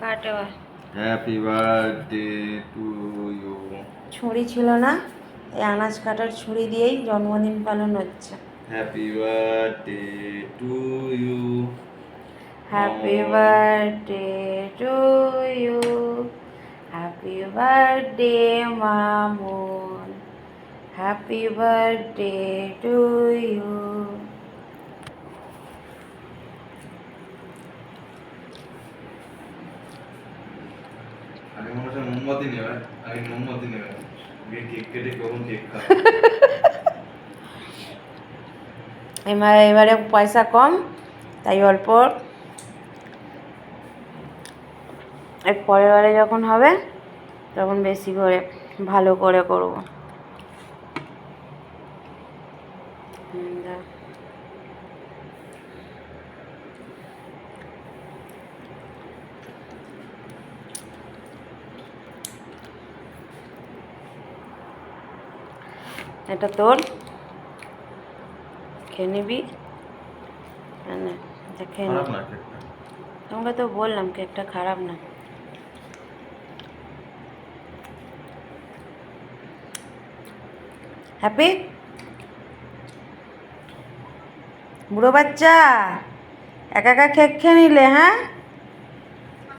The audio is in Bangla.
কাটো হ্যাপি বার্থডে টু ইউ ছুরি ছিল না এই আনাজ কাটার ছুরি দিয়েই জন্মদিন পালন হচ্ছে। Happy birthday to you happy. Birthday to you happy birthday Mamun. Happy birthday to you আগে মনে মোমবাতি নেবে আগে মোমবাতি নেবে কেক কেটে কখন কেক এবার এবারে পয়সা কম, তাই অল্প। এর পরের বারে যখন হবে, তখন বেশি করে, ভালো করে করব। এটা তোর। খেয়ে নিবি। এটা খেয়ে তোমাকে তো বললাম কেকটা খারাপ না। হ্যাপি? বুড়ো বাচ্চা একা একা কেক খেয়ে নিলে হ্যাঁ?